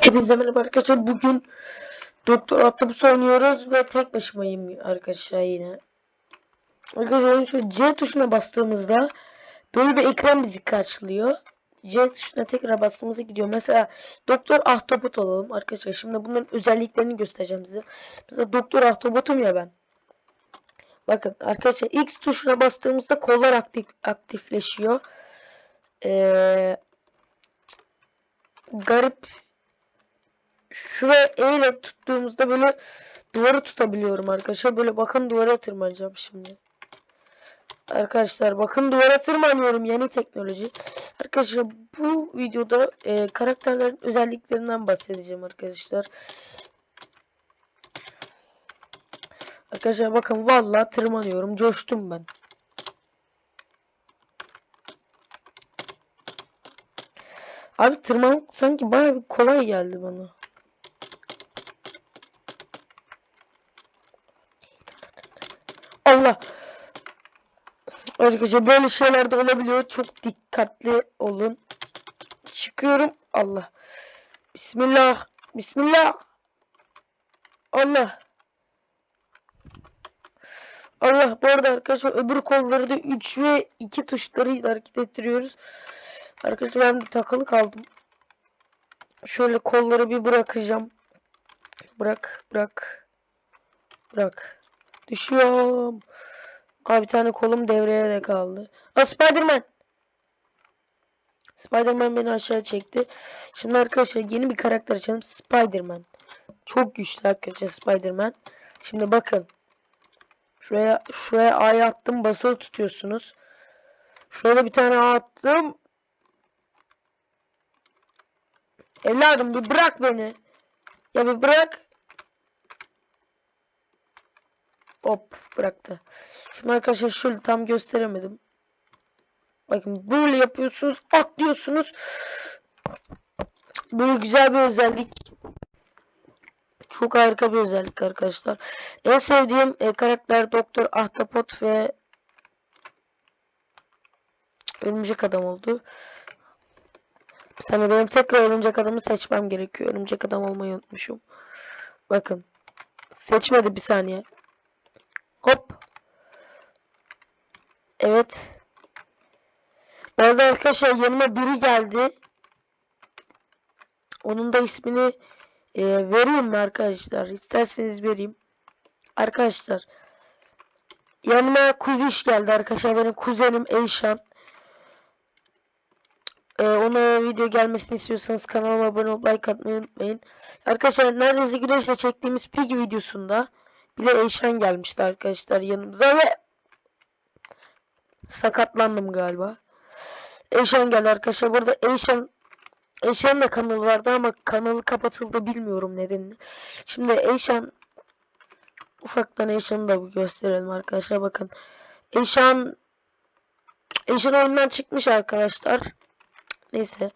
Hepinize merhaba arkadaşlar. Bugün Doktor Octopus oynuyoruz ve tek başımayım arkadaşlar yine. Arkadaşlar oyun şu C tuşuna bastığımızda böyle bir ekran bizi karşılıyor. C tuşuna tekrar bastığımızda gidiyor. Mesela Doktor Ahtapot olalım arkadaşlar. Şimdi bunların özelliklerini göstereceğim size. Mesela Doktor Ahtapot'um ya ben. Bakın arkadaşlar X tuşuna bastığımızda kollar aktif aktifleşiyor. Ee, garip şuraya E ile tuttuğumuzda böyle duvarı tutabiliyorum arkadaşlar. Böyle bakın duvara tırmanacağım şimdi. Arkadaşlar bakın duvara tırmanıyorum yeni teknoloji. Arkadaşlar bu videoda e, karakterlerin özelliklerinden bahsedeceğim arkadaşlar. Arkadaşlar bakın vallahi tırmanıyorum. Coştum ben. Abi tırmanmak sanki baya bir kolay geldi bana. Allah. Arkadaşlar böyle şeyler de olabiliyor. Çok dikkatli olun. Çıkıyorum. Allah. Bismillah. Bismillah. Allah. Allah. Bu arada arkadaşlar öbür kolları da 3 ve 2 tuşlarıyla hareket ettiriyoruz. Arkadaşlar ben de takılı kaldım. Şöyle kolları bir bırakacağım. Bırak. Bırak. Bırak. Düşüyorum. Abi bir tane kolum devreye de kaldı. Aa Spiderman. Spiderman beni aşağı çekti. Şimdi arkadaşlar yeni bir karakter açalım. Spiderman. Çok güçlü arkadaşlar Spiderman. Şimdi bakın. Şuraya şuraya A'ya attım. Basılı tutuyorsunuz. Şurada bir tane A attım. Evladım bir bırak beni. Ya bir bırak. Hop bıraktı. Şimdi arkadaşlar şöyle tam gösteremedim. Bakın böyle yapıyorsunuz. Atlıyorsunuz. Böyle güzel bir özellik. Çok harika bir özellik arkadaşlar. En sevdiğim e, karakter Doktor Ahtapot ve Örümcek Adam oldu. Saniye benim tekrar Örümcek Adam'ı seçmem gerekiyor. Örümcek Adam olmayı unutmuşum. Bakın. Seçmedi bir saniye. Hop. Evet. Bu arada arkadaşlar yanıma biri geldi. Onun da ismini e, vereyim mi arkadaşlar? İsterseniz vereyim. Arkadaşlar. Yanıma kuziş geldi arkadaşlar. Benim kuzenim Eyşan. Ee, ona video gelmesini istiyorsanız kanalıma abone olup like atmayı unutmayın. Arkadaşlar neredeyse güneşle çektiğimiz Piggy videosunda bile Eyşan gelmişti arkadaşlar yanımıza ve sakatlandım galiba. Eyşan geldi arkadaşlar. Burada Eyşan Eyşan'ın da kanalı vardı ama kanalı kapatıldı bilmiyorum nedenini. Şimdi Eyşan ufaktan Eyşan'ı da bir gösterelim arkadaşlar bakın. Eyşan Eyşan oyundan çıkmış arkadaşlar. Neyse.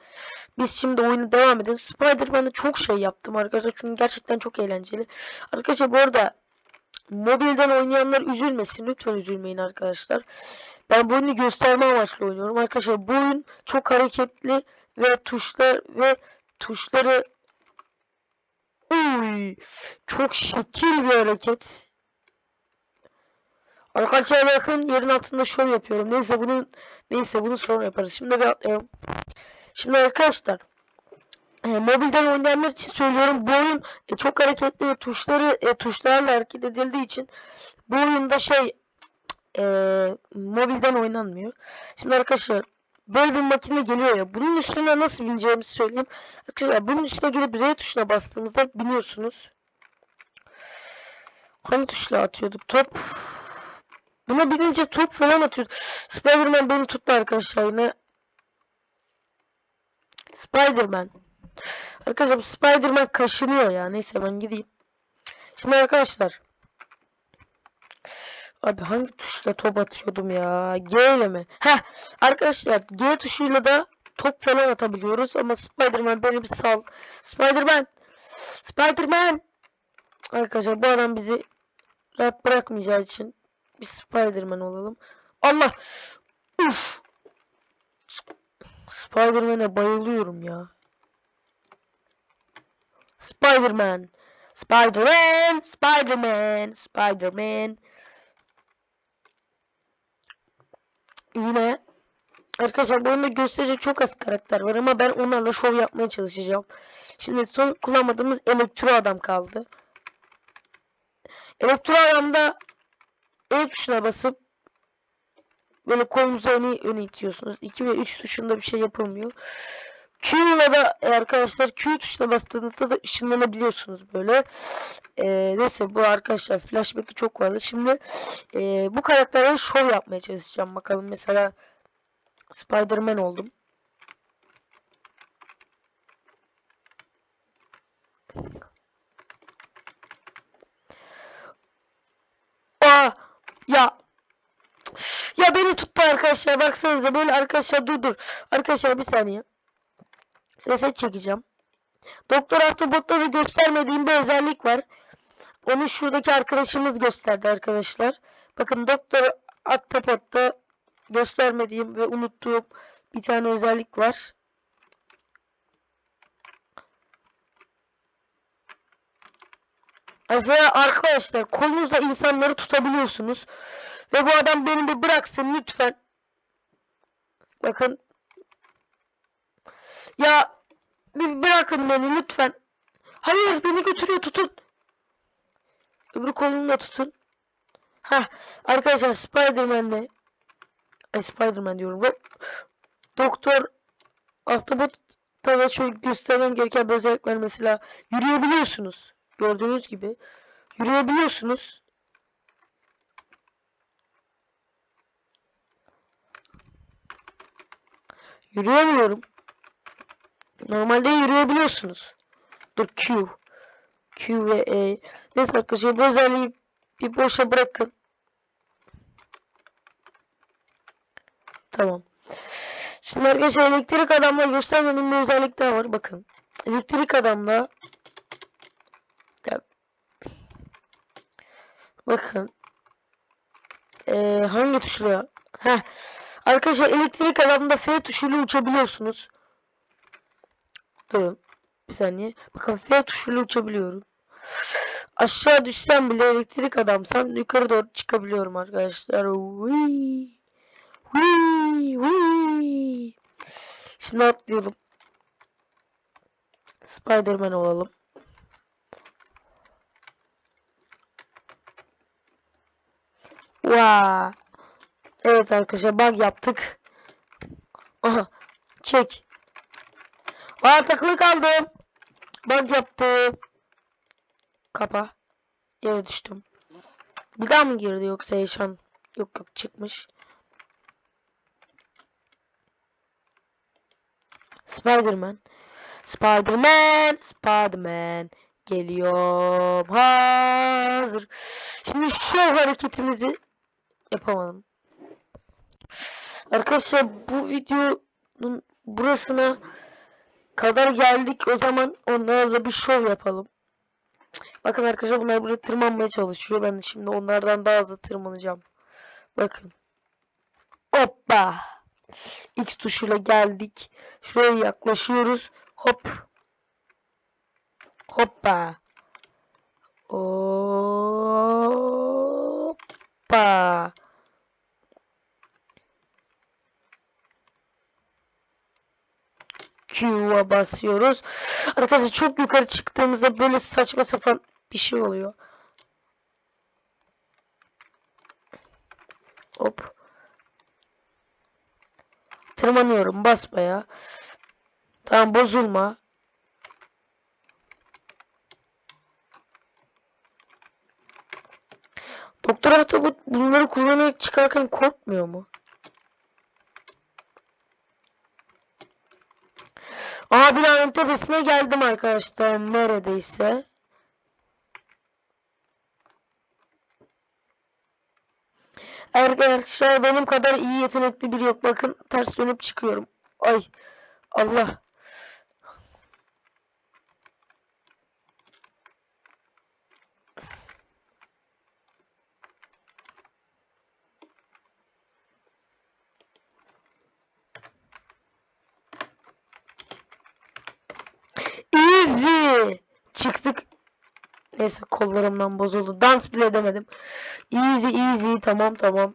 Biz şimdi oyunu devam edelim. Spider-Man'de çok şey yaptım arkadaşlar. Çünkü gerçekten çok eğlenceli. Arkadaşlar bu arada mobilden oynayanlar üzülmesin. Lütfen üzülmeyin arkadaşlar. Ben bu oyunu gösterme amaçlı oynuyorum. Arkadaşlar bu oyun çok hareketli ve tuşlar ve tuşları Uy, çok şekil bir hareket. Arkadaşlar bakın yerin altında şov yapıyorum. Neyse bunu neyse bunu sonra yaparız. Şimdi bir atlayalım. Şimdi arkadaşlar e, mobilden oynayanlar için söylüyorum. Bu oyun e, çok hareketli ve tuşları e, tuşlarla hareket edildiği için bu oyunda şey e, mobilden oynanmıyor. Şimdi arkadaşlar böyle bir makine geliyor ya. Bunun üstüne nasıl bineceğimizi söyleyeyim. Arkadaşlar bunun üstüne gelip R tuşuna bastığımızda biniyorsunuz. Hangi tuşla atıyorduk? Top. Buna binince top falan atıyor. Spiderman beni tuttu arkadaşlar yine. Spiderman. Arkadaşlar bu Spiderman kaşınıyor ya. Neyse ben gideyim. Şimdi arkadaşlar. Abi hangi tuşla top atıyordum ya? G ile mi? Heh. Arkadaşlar G tuşuyla da top falan atabiliyoruz. Ama Spiderman beni bir sal. Spiderman. Spiderman. Arkadaşlar bu adam bizi rahat bırakmayacağı için bir Spiderman olalım. Allah. Uf. Spiderman'e bayılıyorum ya. Spider-Man. Spider-Man, Spider-Man, Spider-Man. Yine arkadaşlar bu oyunda gösterecek çok az karakter var ama ben onlarla şov yapmaya çalışacağım. Şimdi son kullanmadığımız elektro adam kaldı. Elektro adamda E tuşuna basıp böyle kolunuzu öne, öne itiyorsunuz. 2 ve 3 tuşunda bir şey yapılmıyor. Q'la da e, arkadaşlar Q tuşuna bastığınızda da ışınlanabiliyorsunuz böyle. Ee, neyse bu arkadaşlar flashback'i çok vardı. Şimdi e, bu karakterle şov yapmaya çalışacağım. Bakalım mesela Spider-Man oldum. Aa ya ya beni tuttu arkadaşlar baksanıza böyle arkadaşlar dur dur arkadaşlar bir saniye reset çekeceğim Doktor Autobot'ta da göstermediğim bir özellik var onu şuradaki arkadaşımız gösterdi arkadaşlar bakın Doktor Autobot'ta göstermediğim ve unuttuğum bir tane özellik var Mesela arkadaşlar kolunuzla insanları tutabiliyorsunuz. Ve bu adam beni bir bıraksın lütfen. Bakın. Ya bırakın beni lütfen. Hayır beni götürüyor tutun. Öbür kolunu da tutun. Ha arkadaşlar Spider-Man'de Ay Spider-Man diyorum. Ve Doktor Autobot'ta da çok göstermem gereken bir özellik var mesela. Yürüyebiliyorsunuz. Gördüğünüz gibi. Yürüyebiliyorsunuz. Yürüyemiyorum. Normalde yürüyebiliyorsunuz. Dur Q. Q ve E. Neyse arkadaşlar bu özelliği bir boşa bırakın. Tamam. Şimdi arkadaşlar elektrik adamla göstermediğim bir özellik daha var. Bakın. Elektrik adamla bakın ee, hangi tuşla? Heh. Arkadaşlar elektrik adamda F tuşuyla uçabiliyorsunuz. Durun. Bir saniye. Bakın F tuşuyla uçabiliyorum. Aşağı düşsem bile elektrik adamsam yukarı doğru çıkabiliyorum arkadaşlar. Whee! Whee! Whee! Şimdi atlayalım. Spider-Man olalım. Vaa. Evet arkadaşlar bug yaptık. Aha. Çek. Aa takılı kaldım. Bug yaptım. Kapa. Yere düştüm. Bir daha mı girdi yoksa yaşam? Yok yok çıkmış. Spiderman. Spiderman. Spiderman. Geliyorum. Hazır. Şimdi şu hareketimizi yapamadım. Arkadaşlar bu videonun burasına kadar geldik. O zaman onlarla bir şov yapalım. Bakın arkadaşlar bunlar burada tırmanmaya çalışıyor. Ben de şimdi onlardan daha hızlı tırmanacağım. Bakın. Hoppa. X tuşuyla geldik. Şuraya yaklaşıyoruz. Hop. Hoppa. Hoppa. Q'ya basıyoruz. Arkadaşlar çok yukarı çıktığımızda böyle saçma sapan bir şey oluyor. Hop. Tırmanıyorum basmaya. Tamam bozulma. Doktor Ahtapot bunları kullanarak çıkarken korkmuyor mu? Aa binanın tepesine geldim arkadaşlar neredeyse. Arkadaşlar benim kadar iyi yetenekli biri yok. Bakın ters dönüp çıkıyorum. Ay Allah. Easy. çıktık. Neyse kollarımdan bozuldu. Dans bile edemedim. Easy easy tamam tamam.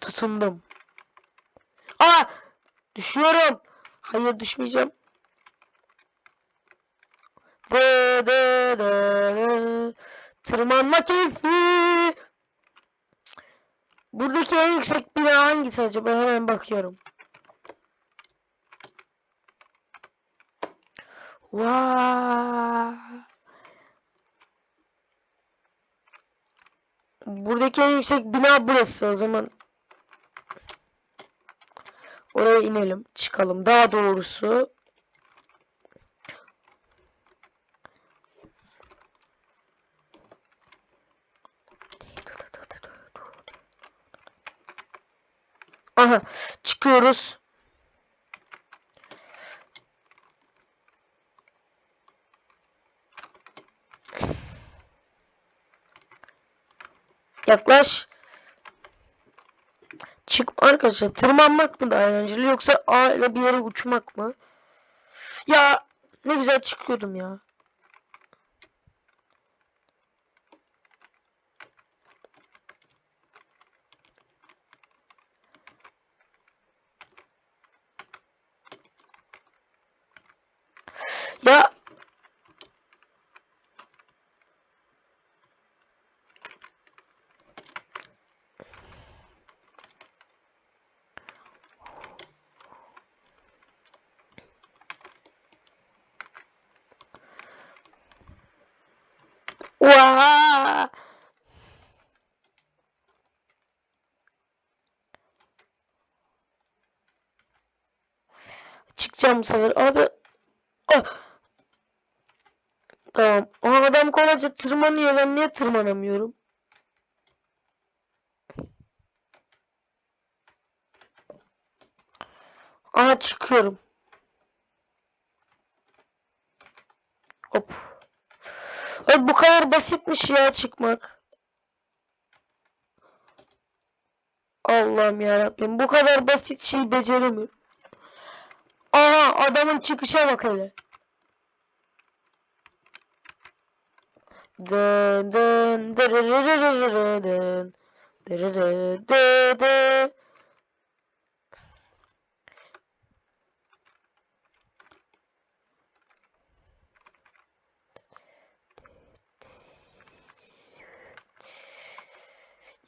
Tutundum. Aa! Düşüyorum. Hayır düşmeyeceğim. Dı dı dı dı. Tırmanma keyfi. Buradaki en yüksek bina hangisi acaba? Hemen bakıyorum. Vay. Buradaki en yüksek bina burası o zaman. Oraya inelim, çıkalım. Daha doğrusu Aha, çıkıyoruz. Yaklaş. Çık arkadaşlar tırmanmak mı daha eğlenceli yoksa A ile bir yere uçmak mı? Ya ne güzel çıkıyordum ya. Vaa! Çıkacağım bu. Abi. Ah! Tamam. O adam kolayca tırmanıyor. Ben niye tırmanamıyorum? Aha çıkıyorum. Hop. Ay bu kadar basitmiş ya çıkmak. Allah'ım ya Bu kadar basit şey beceremiyorum. Aha adamın çıkışa bak hele. Dın dın dırırırırırı dın dırırı dı dı.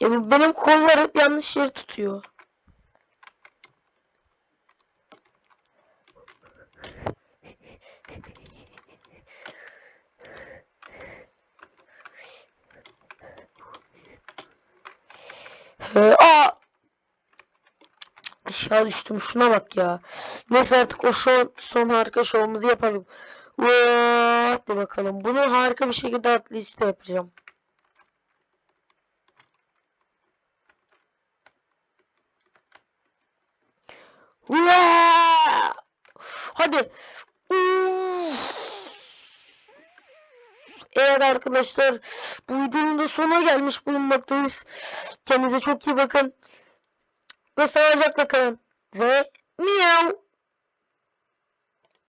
Ya bu benim kollar hep yanlış yeri tutuyor. He, aa! Aşağı düştüm. Şuna bak ya. Neyse artık o son, son harika şovumuzu yapalım. Hadi bakalım. Bunu harika bir şekilde atlayışta yapacağım. Hadi. Evet arkadaşlar bu videonun da sonuna gelmiş bulunmaktayız. Kendinize çok iyi bakın. Ve sağlıcakla kalın. Ve miyav.